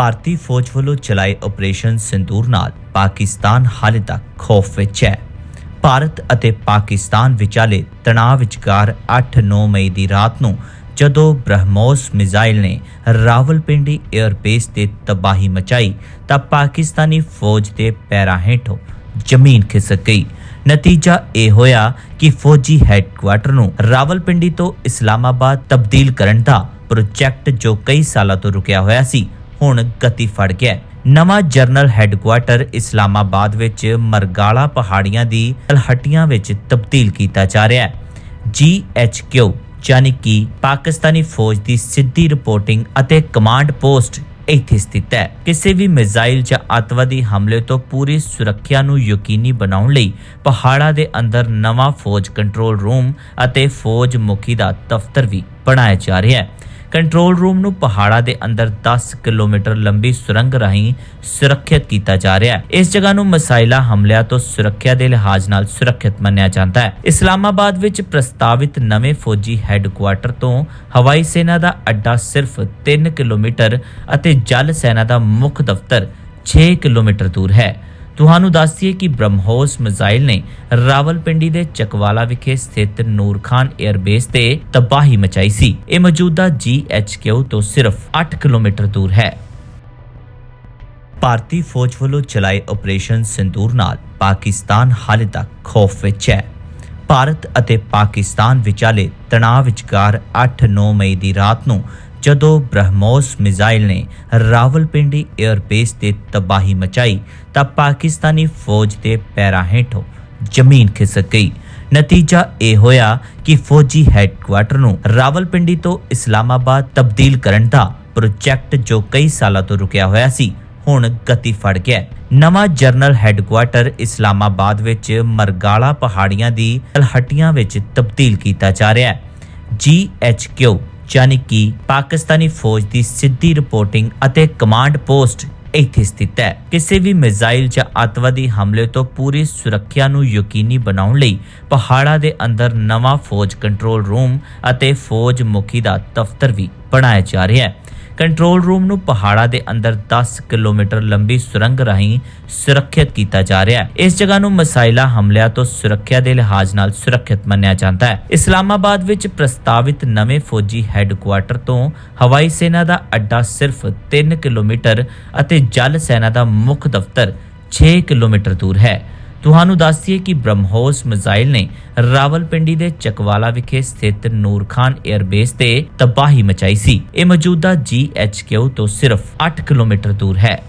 ਭਾਰਤੀ ਫੌਜ ਵੱਲੋਂ ਚਲਾਏ ਆਪਰੇਸ਼ਨ ਸਿੰਦੂਰ ਨਾਲ ਪਾਕਿਸਤਾਨ ਹਾਲੇ ਤੱਕ ਖੌਫ ਵਿੱਚ ਹੈ। ਭਾਰਤ ਅਤੇ ਪਾਕਿਸਤਾਨ ਵਿਚਾਲੇ ਤਣਾਅ ਵਿਚਕਾਰ 8-9 ਮਈ ਦੀ ਰਾਤ ਨੂੰ ਜਦੋਂ ਬ੍ਰਹਮੋਸ ਮਿਜ਼ਾਈਲ ਨੇ ਰਾਵਲਪਿੰਡੀ 에ਅਰਬੇਸ ਤੇ ਤਬਾਹੀ ਮਚਾਈ, ਤਾਂ ਪਾਕਿਸਤਾਨੀ ਫੌਜ ਦੇ ਪੈਰਾਂ ਹੇਠੋਂ ਜ਼ਮੀਨ ਖਿਸਕ ਗਈ। ਨਤੀਜਾ ਇਹ ਹੋਇਆ ਕਿ ਫੌਜੀ ਹੈੱਡਕੁਆਟਰ ਨੂੰ ਰਾਵਲਪਿੰਡੀ ਤੋਂ ਇਸਲਾਮਾਬਾਦ ਤਬਦੀਲ ਕਰਨ ਦਾ ਪ੍ਰੋਜੈਕਟ ਜੋ ਕਈ ਸਾਲਾਂ ਤੋਂ ਰੁਕਿਆ ਹੋਇਆ ਸੀ ਹੁਣ ਗਤੀ ਫੜ ਗਿਆ ਹੈ। ਨਵਾਂ ਜਰਨਲ ਹੈੱਡਕੁਆਟਰ ਇਸਲਾਮਾਬਾਦ ਵਿੱਚ ਮਰਗਾਲਾ ਪਹਾੜੀਆਂ ਦੀ ਤਲਹਟੀਆਂ ਵਿੱਚ ਤਬਦੀਲ ਕੀਤਾ ਜਾ ਰਿਹਾ ਹੈ। GHQ ਯਾਨੀ ਕਿ ਪਾਕਿਸਤਾਨੀ ਫੌਜ ਦੀ ਸਿੱਧੀ ਰਿਪੋਰਟਿੰਗ ਅਤੇ ਕਮਾਂਡ ਪੋਸਟ ਇੱਥੇ ਸਥਿਤ ਹੈ। ਕਿਸੇ ਵੀ ਮਿਜ਼ਾਈਲ ਜਾਂ ਅੱਤਵਾਦੀ ਹਮਲੇ ਤੋਂ ਪੂਰੀ ਸੁਰੱਖਿਆ ਨੂੰ ਯਕੀਨੀ ਬਣਾਉਣ ਲਈ ਪਹਾੜਾਂ ਦੇ ਅੰਦਰ ਨਵਾਂ ਫੌਜ ਕੰਟਰੋਲ ਰੂਮ ਅਤੇ ਫੌਜ ਮੁਖੀ ਦਾ ਦਫ਼ਤਰ ਵੀ ਬਣਾਇਆ ਜਾ ਰਿਹਾ ਹੈ। ਕੰਟਰੋਲ ਰੂਮ ਨੂੰ ਪਹਾੜਾਂ ਦੇ ਅੰਦਰ 10 ਕਿਲੋਮੀਟਰ ਲੰਬੀ ਸੁਰੰਗ ਰਾਹੀਂ ਸੁਰੱਖਿਅਤ ਕੀਤਾ ਜਾ ਰਿਹਾ ਹੈ। ਇਸ ਜਗ੍ਹਾ ਨੂੰ ਮਸਾਇਲਾ ਹਮਲਿਆਂ ਤੋਂ ਸੁਰੱਖਿਆ ਦੇ ਲਿਹਾਜ਼ ਨਾਲ ਸੁਰੱਖਿਅਤ ਮੰਨਿਆ ਜਾਂਦਾ ਹੈ। ਇਸਲਾਮਾਬਾਦ ਵਿੱਚ ਪ੍ਰਸਤਾਵਿਤ ਨਵੇਂ ਫੌਜੀ ਹੈੱਡਕੁਆਟਰ ਤੋਂ ਹਵਾਈ ਸੈਨਾ ਦਾ ਅੱਡਾ ਸਿਰਫ 3 ਕਿਲੋਮੀਟਰ ਅਤੇ ਜਲ ਸੈਨਾ ਦਾ ਮੁੱਖ ਦਫ਼ਤਰ 6 ਕਿਲੋਮੀਟਰ ਦੂਰ ਹੈ। ਤੁਹਾਨੂੰ ਦੱਸ ਦਈਏ ਕਿ ਬ੍ਰਹਮੋਸ ਮਿਜ਼ਾਈਲ ਨੇ ਰਾਵਲਪਿੰਡੀ ਦੇ ਚਕਵਾਲਾ ਵਿਖੇ ਸਥਿਤ ਨੂਰ 에ਅਰਬੇਸ ਤੇ ਤਬਾਹੀ ਮਚਾਈ ਸੀ। ਇਹ ਮੌਜੂਦਾ GHQ ਤੋਂ ਸਿਰਫ 8 ਕਿਲੋਮੀਟਰ ਦੂਰ ਹੈ। ਭਾਰਤੀ ਫੌਜ ਵੱਲੋਂ ਚਲਾਏ ਆਪਰੇਸ਼ਨ ਸਿੰਦੂਰ ਨਾਲ ਪਾਕਿਸਤਾਨ ਹਾਲੇ ਤੱਕ ਖੌਫ ਵਿੱਚ ਹੈ। ਭਾਰਤ ਅਤੇ ਪਾਕਿਸਤਾਨ ਵਿਚਾਲੇ ਤਣਾਅ ਵਿਚਕਾਰ 8-9 ਮਈ ਦੀ ਰਾਤ ਨੂੰ ਜਦੋਂ ਬ੍ਰਹਮੋਸ ਮਿਜ਼ਾਈਲ ਨੇ ਰਾਵਲਪਿੰਡੀ 에ਅਰਬੇਸ ਤੇ ਤਬਾਹੀ ਮਚਾਈ ਤਾਂ ਪਾਕਿਸਤਾਨੀ ਫੌਜ ਦੇ ਪੈਰਾਂ ਹੇਠੋਂ ਜ਼ਮੀਨ ਖਿਸਕ ਗਈ। ਨਤੀਜਾ ਇਹ ਹੋਇਆ ਕਿ ਫੌਜੀ ਹੈੱਡਕੁਆਟਰ ਨੂੰ ਰਾਵਲਪਿੰਡੀ ਤੋਂ ਇਸਲਾਮਾਬਾਦ ਤਬਦੀਲ ਕਰਨ ਦਾ ਪ੍ਰੋਜੈਕਟ ਜੋ ਕਈ ਸਾਲਾਂ ਤੋਂ ਰੁਕਿਆ ਹੋਇਆ ਸੀ, ਹੁਣ ਗਤੀ ਫੜ ਗਿਆ ਨਵਾਂ ਜਰਨਲ ਹੈੱਡਕੁਆਟਰ ਇਸਲਾਮਾਬਾਦ ਵਿੱਚ ਮਰਗਾਲਾ ਪਹਾੜੀਆਂ ਦੀ ਤਲਹਟੀਆਂ ਵਿੱਚ ਤਬਦੀਲ ਕੀਤਾ ਜਾ ਰਿਹਾ ਹੈ। GHQ ਯਾਨੀ ਕਿ ਪਾਕਿਸਤਾਨੀ ਫੌਜ ਦੀ ਸਿੱਧੀ ਰਿਪੋਰਟਿੰਗ ਅਤੇ ਕਮਾਂਡ ਪੋਸਟ ਇੱਥੇ ਸਥਿਤ ਹੈ। ਕਿਸੇ ਵੀ ਮਿਜ਼ਾਈਲ ਜਾਂ ਅੱਤਵਾਦੀ ਹਮਲੇ ਤੋਂ ਪੂਰੀ ਸੁਰੱਖਿਆ ਨੂੰ ਯਕੀਨੀ ਬਣਾਉਣ ਲਈ ਪਹਾੜਾਂ ਦੇ ਅੰਦਰ ਨਵਾਂ ਫੌਜ ਕੰਟਰੋਲ ਰੂਮ ਅਤੇ ਫੌਜ ਮੁਖੀ ਦਾ ਦਫ਼ਤਰ ਵੀ ਬਣਾਇਆ ਜਾ ਰਿਹਾ ਹੈ। ਕੰਟਰੋਲ ਰੂਮ ਨੂੰ ਪਹਾੜਾਂ ਦੇ ਅੰਦਰ 10 ਕਿਲੋਮੀਟਰ ਲੰਬੀ ਸੁਰੰਗ ਰਾਹੀਂ ਸੁਰੱਖਿਅਤ ਕੀਤਾ ਜਾ ਰਿਹਾ ਹੈ। ਇਸ ਜਗ੍ਹਾ ਨੂੰ ਮਸਾਇਲਾ ਹਮਲਿਆਂ ਤੋਂ ਸੁਰੱਖਿਆ ਦੇ ਲਿਹਾਜ਼ ਨਾਲ ਸੁਰੱਖਿਅਤ ਮੰਨਿਆ ਜਾਂਦਾ ਹੈ। ਇਸਲਾਮਾਬਾਦ ਵਿੱਚ ਪ੍ਰਸਤਾਵਿਤ ਨਵੇਂ ਫੌਜੀ ਹੈੱਡਕੁਆਟਰ ਤੋਂ ਹਵਾਈ ਸੈਨਾ ਦਾ ਅੱਡਾ ਸਿਰਫ 3 ਕਿਲੋਮੀਟਰ ਅਤੇ ਜਲ ਸੈਨਾ ਦਾ ਮੁੱਖ ਦਫ਼ਤਰ 6 ਕਿਲੋਮੀਟਰ ਦੂਰ ਹੈ। ਤੁਹਾਨੂੰ ਦੱਸ ਦਈਏ ਕਿ ਬ੍ਰਹਮੋਸ ਮਿਜ਼ਾਈਲ ਨੇ ਰਾਵਲਪਿੰਡੀ ਦੇ ਚਕਵਾਲਾ ਵਿਖੇ ਸਥਿਤ ਨੂਰਖਾਨ 에ਅਰਬੇਸ ਤੇ ਤਬਾਹੀ ਮਚਾਈ ਸੀ। ਇਹ ਮੌਜੂਦਾ GHQ ਤੋਂ ਸਿਰਫ 8 ਕਿਲੋਮੀਟਰ ਦੂਰ ਹੈ।